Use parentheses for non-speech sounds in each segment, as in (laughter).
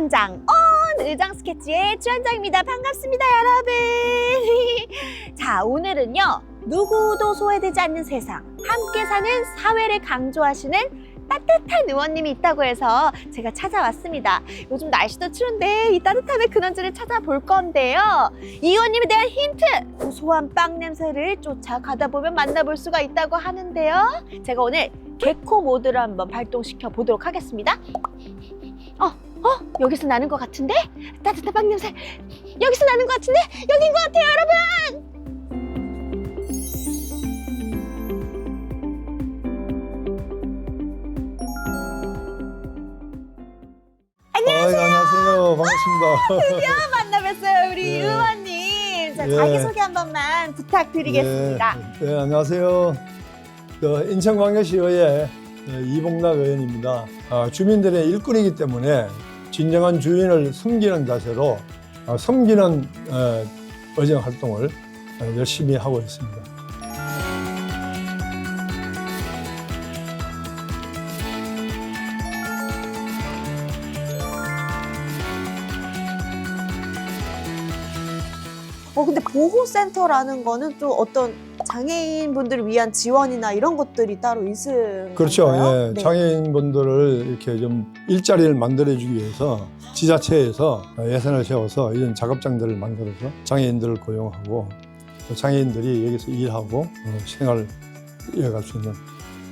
주현장 온 의장 스케치의 주현장입니다. 반갑습니다, 여러분. (laughs) 자, 오늘은요. 누구도 소외되지 않는 세상, 함께 사는 사회를 강조하시는 따뜻한 의원님이 있다고 해서 제가 찾아왔습니다. 요즘 날씨도 추운데 이 따뜻함의 근원지를 찾아볼 건데요. 이 의원님에 대한 힌트! 고소한 빵 냄새를 쫓아가다 보면 만나볼 수가 있다고 하는데요. 제가 오늘 개코 모드를 한번 발동시켜 보도록 하겠습니다. 어, 어, 여기서 나는 것 같은데? 따뜻한 빵 냄새. 여기서 나는 것 같은데? 여긴 것 같아요, 여러분! 안녕하세요. 안녕하세요. 반갑습니다. (laughs) 만나 뵀어요, 우리 예. 의원님. 자, 예. 자기소개 한 번만 부탁드리겠습니다. 네, 네, 안녕하세요. 저 인천광역시의회 이봉락 의원입니다. 아, 주민들의 일꾼이기 때문에 진정한 주인을 섬기는 자세로 아, 섬기는 어, 의정 활동을 어, 열심히 하고 있습니다. 보호센터라는 거는 또 어떤 장애인 분들을 위한 지원이나 이런 것들이 따로 있은 그렇죠. 예, 네. 장애인분들을 이렇게 좀 일자리를 만들어주기 위해서 지자체에서 예산을 세워서 이런 작업장들을 만들어서 장애인들을 고용하고 또 장애인들이 여기서 일하고 어, 생활을 이어갈 수 있는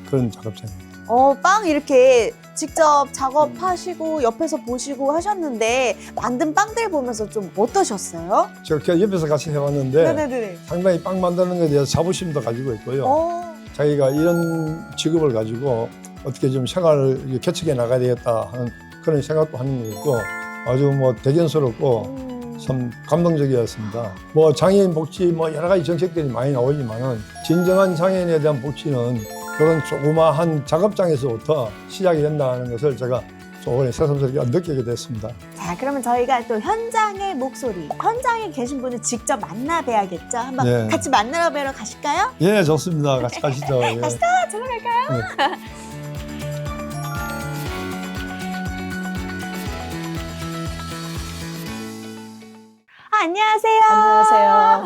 그런 작업장입니다. 어, 빵 이렇게 직접 작업하시고 옆에서 보시고 하셨는데 만든 빵들 보면서 좀 어떠셨어요? 제가 그냥 옆에서 같이 해왔는데 네네네. 상당히 빵 만드는 것에 대해서 자부심도 가지고 있고요. 어, 자기가 이런 직업을 가지고 어떻게 좀 생활을 개척해 나가야 되겠다 하는 그런 생각도 하는 게 있고 아주 뭐 대견스럽고 음. 참 감동적이었습니다. 뭐 장애인 복지 뭐 여러 가지 정책들이 많이 나오지만은 진정한 장애인에 대한 복지는 그런 조그마한 작업장에서부터 시작이 된다는 것을 제가 조금 새삼스럽게 느끼게 됐습니다. 자, 그러면 저희가 또 현장의 목소리, 현장에 계신 분을 직접 만나 뵈야겠죠? 한번 네. 같이 만나러 뵈러 가실까요? 예, 좋습니다. 같이 가시죠. (laughs) 예. 가시죠. 저로 갈까요? 아, 안녕하세요. 안녕하세요.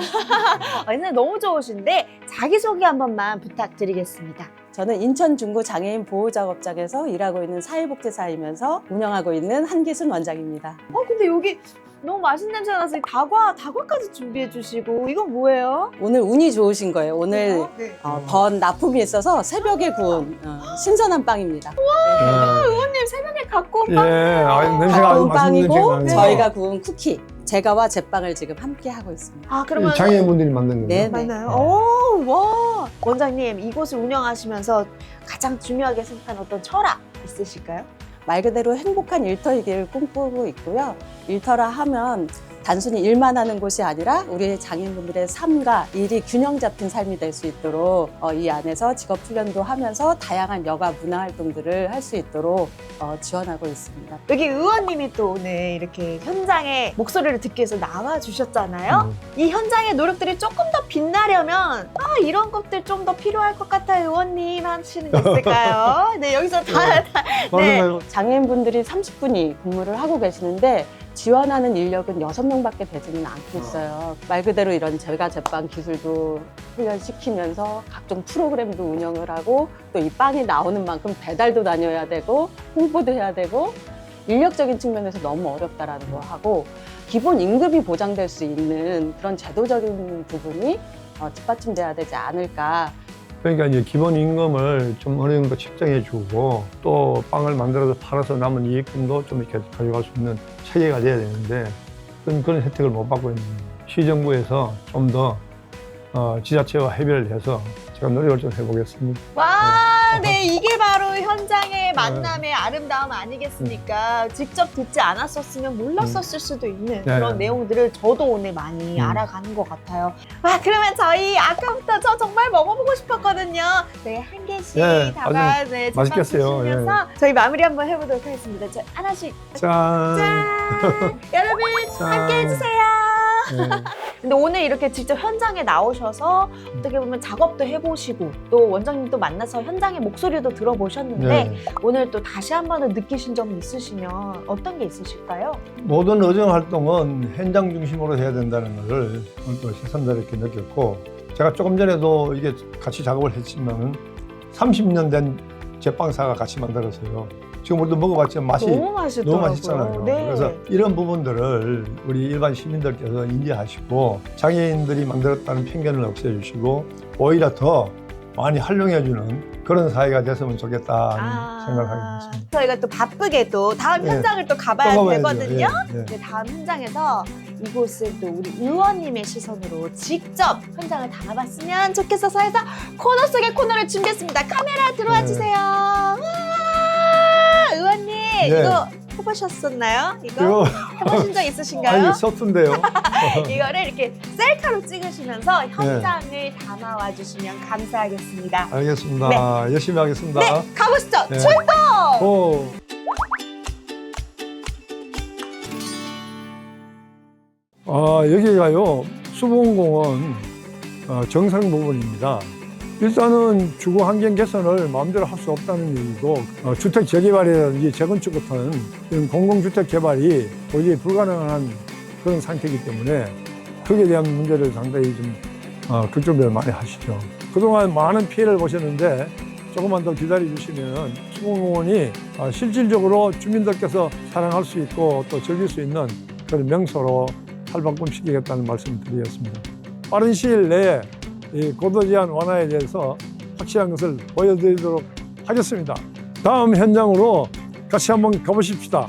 (laughs) 오늘 너무 좋으신데 자기소개 한 번만 부탁드리겠습니다. 저는 인천 중구 장애인 보호 작업장에서 일하고 있는 사회복지사이면서 운영하고 있는 한기순 원장입니다. 어, 근데 여기 너무 맛있는 냄새 나서 이 다과, 다과까지 준비해 주시고 이건 뭐예요? 오늘 운이 좋으신 거예요. 오늘 네. 어, 번 납품이 있어서 새벽에 구운 어, 신선한 빵입니다. 예. 의원님 새벽에 갖고 온 예, 빵. 아, 냄새가 아주 맛있는 냄새가 빵이고 나네요. 저희가 구운 쿠키. 제가와 제빵을 지금 함께 하고 있습니다. 아, 그러면 장애인분들이 만든 거예요. 네. 맞나요? 오, 와. 원장님, 이곳을 운영하시면서 가장 중요하게 생각하는 어떤 철학 있으실까요? 말 그대로 행복한 일터이기를 꿈꾸고 있고요. 일터라 하면 단순히 일만 하는 곳이 아니라 우리 장애인분들의 삶과 일이 균형 잡힌 삶이 될 수 있도록 어, 이 안에서 직업 훈련도 하면서 다양한 여가 문화 활동들을 할 수 있도록 어, 지원하고 있습니다. 여기 의원님이 또 오늘 이렇게 현장에 목소리를 듣기 위해서 나와 주셨잖아요. 음. 이 현장의 노력들이 조금 더 빛나려면 아 이런 것들 좀 더 필요할 것 같아요 의원님 하시는 거 있을까요? (laughs) 네 여기서 다, 다 네. 맞아요. 장애인분들이 30분이 근무를 하고 계시는데 지원하는 인력은 6명밖에 되지는 않고 있어요. 말 그대로 이런 제가 제빵 기술도 훈련시키면서 각종 프로그램도 운영을 하고 또 이 빵이 나오는 만큼 배달도 다녀야 되고 홍보도 해야 되고 인력적인 측면에서 너무 어렵다라는 거 하고 기본 임금이 보장될 수 있는 그런 제도적인 부분이 어, 뒷받침돼야 되지 않을까 그러니까 이제 기본 임금을 좀 어느 정도 책정해 주고 또 빵을 만들어서 팔아서 남은 이익금도 좀 이렇게 가져갈 수 있는 체계가 돼야 되는데 그런, 그런 혜택을 못 받고 있는. 시정부에서 좀더 어, 지자체와 협의를 해서 제가 노력을 좀 해보겠습니다. 와, 네, 이게 바로 현장의 만남의 아름다움 아니겠습니까? 직접 듣지 않았었으면 몰랐었을 수도 있는 네. 그런 내용들을 저도 오늘 많이 음. 알아가는 것 같아요. 와, 그러면 저희 아까부터 저 정말 먹어보고 싶었거든요. 네, 한 개씩 네, 다가 네, 맛있겠어요. 드시면서 저희 마무리 한번 해보도록 하겠습니다. 저 하나씩 짠! 짠! 여러분, (laughs) 짠. 함께 해주세요. 네. 근데 오늘 이렇게 직접 현장에 나오셔서 어떻게 보면 작업도 해보시고 또 원장님도 만나서 현장의 목소리도 들어보셨는데 네. 오늘 또 다시 한번더 느끼신 점 있으시면 어떤 게 있으실까요? 모든 의정 활동은 현장 중심으로 해야 된다는 것을 오늘 또 새삼스럽게 느꼈고 제가 조금 전에도 이게 같이 작업을 했지만 30년 된 제빵사가 같이 만들었어요. 지금 우리도 먹어봤지만 맛이 너무 맛있더라고요. 너무 맛있잖아요. 네. 그래서 이런 부분들을 우리 일반 시민들께서 인지하시고 장애인들이 만들었다는 편견을 없애주시고 오히려 더 많이 활용해주는 그런 사회가 됐으면 좋겠다는 아, 생각을 하게 됐습니다. 저희가 또 바쁘게도 다음 네. 현장을 또 가봐야 또 가봐야죠. 되거든요. 예, 예. 네, 다음 현장에서 이곳을 또 우리 의원님의 시선으로 직접 현장을 담아봤으면 좋겠어서 해서 코너 속의 코너를 준비했습니다. 카메라 들어와 네. 주세요. 네. 이거 해보셨었나요? 이거 해보신 적 있으신가요? 아니 서툰데요. (laughs) 이거를 이렇게 셀카로 찍으시면서 네. 현장을 담아와 주시면 감사하겠습니다. 알겠습니다. 열심히 하겠습니다. 네, 가보시죠. 네. 출동! 오. 아, 여기가요, 수봉공원 어, 정상 부분입니다. 일단은 주거 환경 개선을 마음대로 할 수 없다는 얘기고, 어, 주택 재개발이라든지 재건축 같은 이런 공공주택 개발이 도저히 불가능한 그런 상태이기 때문에 거기에 대한 문제를 상당히 좀 어, 걱정을 많이 하시죠. 그동안 많은 피해를 보셨는데 조금만 더 기다려 주시면 수공공원이 어, 실질적으로 주민들께서 사랑할 수 있고 또 즐길 수 있는 그런 명소로 탈바꿈시키겠다는 말씀을 드리겠습니다. 빠른 시일 내에 이 고도 제한 완화에 대해서 확실한 것을 보여드리도록 하겠습니다. 다음 현장으로 같이 한번 가보십시다.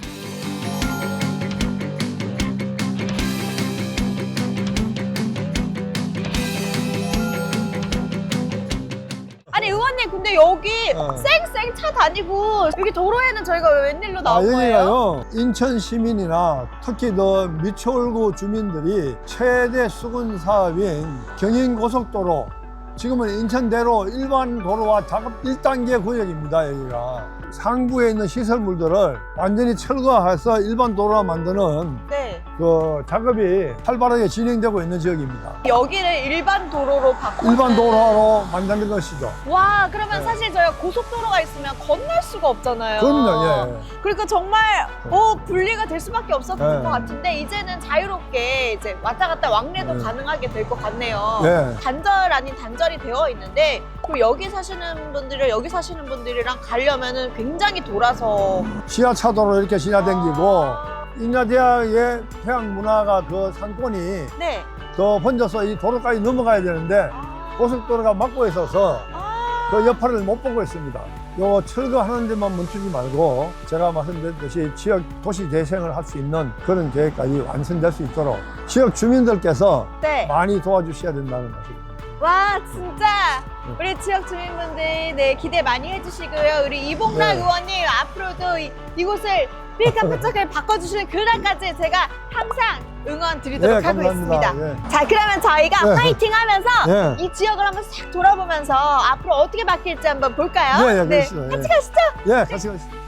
의원님 근데 여기 어. 쌩쌩 차 다니고 여기 도로에는 저희가 왜 웬일로 아, 나온 거예요? 여기가요, 인천 시민이나 특히 더 미추홀구 주민들이 최대 수군 사업인 경인 고속도로, 지금은 인천대로 일반 도로와 작업 1단계 구역입니다, 여기가. 상부에 있는 시설물들을 완전히 철거해서 일반 도로화 만드는 네. 그 작업이 활발하게 진행되고 있는 지역입니다. 여기를 일반 도로로 바꾸는 일반 도로화로 만드는 것이죠. 와 그러면 네. 사실 저희가 고속도로가 있으면 건널 수가 없잖아요. 그럼요, 예. 그러니까 정말 네. 어 분리가 될 수밖에 없었던 네. 것 같은데 이제는 자유롭게 이제 왔다 갔다 왕래도 네. 가능하게 될 것 같네요. 예. 단절 아닌 단절이 되어 있는데 그럼 여기 사시는 분들이랑 여기 사시는 분들이랑 가려면은 굉장히 돌아서 지하차도로 이렇게 지나다니고, 아, 인하대학의 해양 문화가 그 상권이 네. 더 번져서 이 도로까지 넘어가야 되는데 아, 고속도로가 막고 있어서 아, 그 여파를 못 보고 있습니다. 요 철거하는 데만 멈추지 말고 제가 말씀드렸듯이 지역 도시 대생을 할 수 있는 그런 계획까지 완성될 수 있도록 지역 주민들께서 네. 많이 도와주셔야 된다는 말씀입니다. 와 진짜 네. 우리 지역 주민분들 네 기대 많이 해주시고요 우리 이봉락 네. 의원님 앞으로도 이, 이곳을 삐까뻔쩍을 바꿔주시는 그날까지 제가 항상 응원 드리도록 네, 하고 감사합니다. 있습니다 자 그러면 저희가 네. 파이팅 하면서 예. 이 지역을 한번 싹 돌아보면서 앞으로 어떻게 바뀔지 한번 볼까요? 예, 예, 그러시죠. 같이 예. 가시죠 예, 같이 가시죠.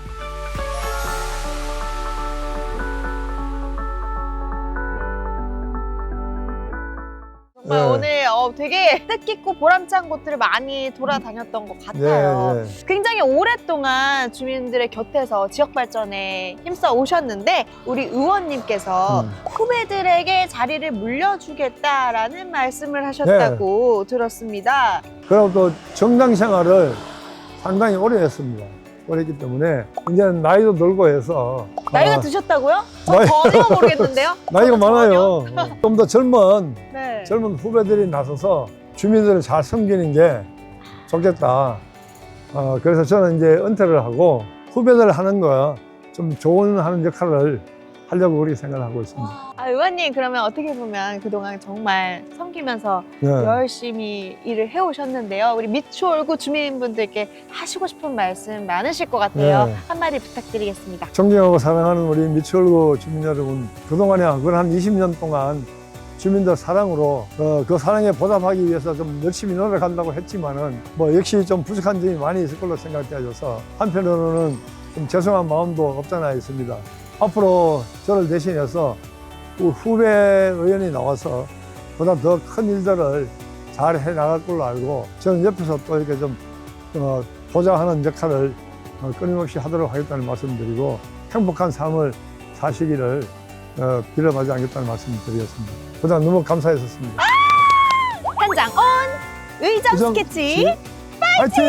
정말 네. 오늘 어, 되게 뜻깊고 보람찬 곳들을 많이 돌아다녔던 것 같아요 예, 예. 굉장히 오랫동안 주민들의 곁에서 지역 발전에 힘써 오셨는데 우리 의원님께서 음. 후배들에게 자리를 물려주겠다라는 말씀을 하셨다고 네. 들었습니다. 그리고 또 정당 생활을 상당히 오래 했습니다. 오래 했기 때문에 이제는 나이도 들고 해서 나이가 아, 드셨다고요? 저 나이- 전혀 모르겠는데요. (laughs) 나이가 저는 많아요. (laughs) 좀 더 젊은 네. 젊은 후배들이 나서서 주민들을 잘 섬기는 게 좋겠다. 어, 그래서 저는 이제 은퇴를 하고 후배들 하는 거좀 좋은 하는 역할을 하려고 그렇게 생각을 하고 있습니다. 아, 의원님 그러면 어떻게 보면 그동안 정말 섬기면서 네. 열심히 일을 해오셨는데요. 우리 미추홀구 주민분들께 하시고 싶은 말씀 많으실 것 같아요. 네. 한마디 부탁드리겠습니다. 존경하고 사랑하는 우리 미추홀구 주민 여러분, 그동안에 그한 20년 동안 주민들 사랑으로 어, 그 사랑에 보답하기 위해서 좀 열심히 노력한다고 했지만은 뭐 역시 좀 부족한 점이 많이 있을 걸로 생각되어져서 한편으로는 좀 죄송한 마음도 없잖아 있습니다. 앞으로 저를 대신해서 그 후배 의원이 나와서 보다 더 큰 일들을 잘 해 나갈 걸로 알고 저는 옆에서 또 이렇게 좀 어, 보장하는 역할을 어, 끊임없이 하도록 하겠다는 말씀드리고 행복한 삶을 사시기를 어, 빌어마지 않겠다는 말씀 드리겠습니다. 그동안 너무 감사했었습니다. 현장 온 의정 의정 스케치 화이팅!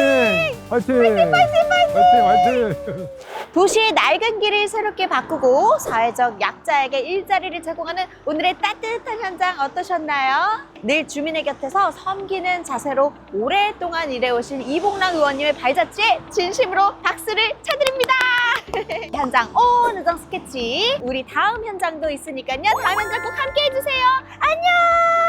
화이팅! 화이팅! 화이팅! 화이팅! 도시의 낡은 길을 새롭게 바꾸고 사회적 약자에게 일자리를 제공하는 오늘의 따뜻한 현장 어떠셨나요? 늘 주민의 곁에서 섬기는 자세로 오랫동안 일해오신 이봉랑 의원님의 발자취에 진심으로 박수를 쳐드립니다. (laughs) 현장 온 의정 스케치 우리 다음 현장도 있으니까요. 다음 현장 꼭 함께 해주세요. 안녕!